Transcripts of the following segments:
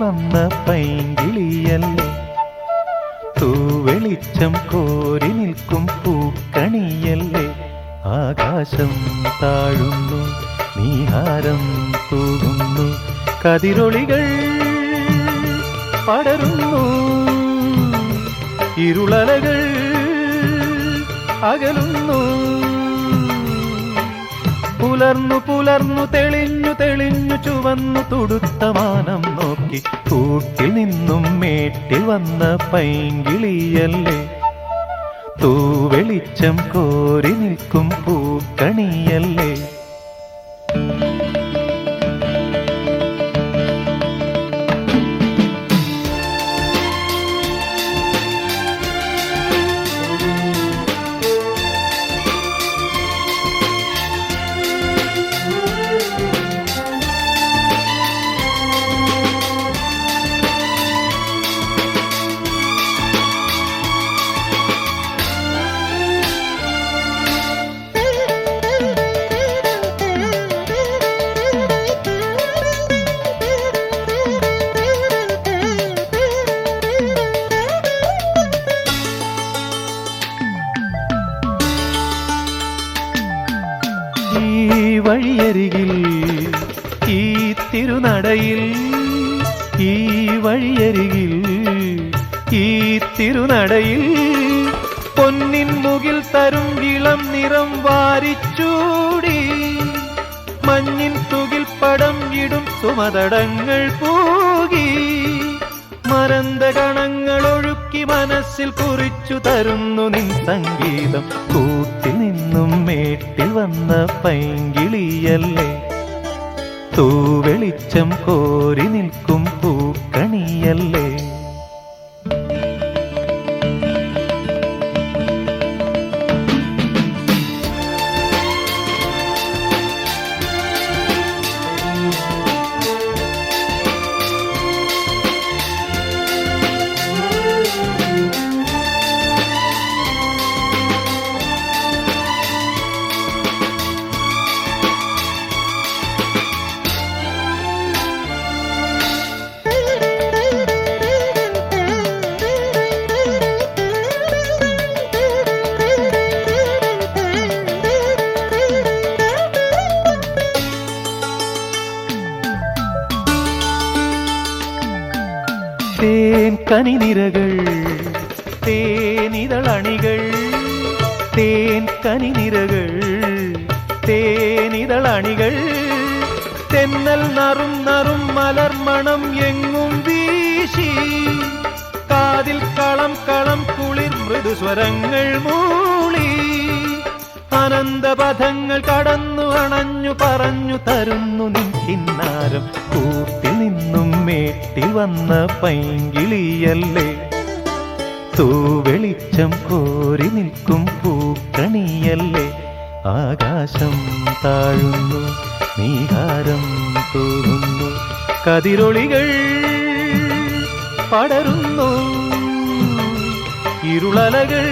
വന്ന പൈങ്കിളിയല്ലേ? തൂവെളിച്ചം കോരി നിൽക്കും പൂക്കണിയല്ലേ? ആകാശം താഴുന്നു നീഹാരം തൂകുന്നു കതിരൊളികൾ പടരുന്നു ഇരുളലകൾ അകലുന്നു. പുലർന്നു പുലർന്നു തെളിഞ്ഞു തെളിഞ്ഞു ചുവന്നു തുടുത്ത മാനം നോക്കി കൂട്ടിൽ നിന്നും മേട്ടിൽ വന്ന പൈങ്കിളിയല്ലേ? തൂവെളിച്ചം കോരി നിൽക്കും പൂക്കണിയല്ലേ? വഴിയരികിൽ ഈ തിരുനടയിൽ ഈ വഴിയരികിൽ ഈ തിരുനടയിൽ പൊന്നിൻ മുകിൽ തരും ഇളം നിറം വാരിച്ചൂടി. മഞ്ഞിൻ തുകിൽ പടം ഇടും സുമതടങ്ങൾ പൂകി. മരന്ത കണങ്ങൾ ഒഴുക്കി മനസ്സിൽ കുറിച്ചു തരുന്നു നിൻ സംഗീതം. കൂട്ടിൽ മേട്ടിൽ വന്ന പൈങ്കിളിയല്ലേ? തൂവെളിച്ചം കോരി നിൽക്കും പൂക്കണിയല്ലേ? தேன் கனிநிறகள் தேனிதழ் அணிகள் தேன் கனிநிறகள் தேனிதழ் அணிகள். தென்னல் நறும் நறும் மலர் மணம் எங்கும் வீசி காதில் களம் களம் குளிர் மிருது ஸ்வரங்கள் மூ അനന്തപഥങ്ങൾ കടന്നു അണഞ്ഞു പറഞ്ഞു തരുന്നു നിൻ കിന്നാരം. കൂട്ടിൽ നിന്നും മേട്ടി വന്ന പൈങ്കിളിയല്ലേ? തൂവെളിച്ചം കോരി നിൽക്കും പൂക്കണിയല്ലേ? ആകാശം താഴുന്നു നീഹാരം തൂകുന്നു. കതിരൊളികൾ പടരുന്നു ഇരുളലകൾ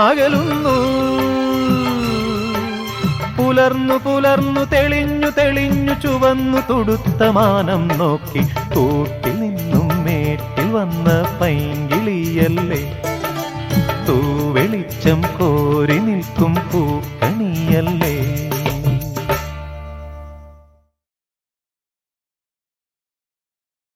അകലുന്നു പുലർന്നു പുലർന്നു തെളിഞ്ഞു തെളിഞ്ഞു ചുവന്നു തുടുത്ത മാനം നോക്കി കൂട്ടിൽ നിന്നും മേട്ടിൽ വന്ന പൈങ്കിളിയല്ലേ? തൂവെളിച്ചം കോരി നിൽക്കും പൂക്കണിയല്ലേ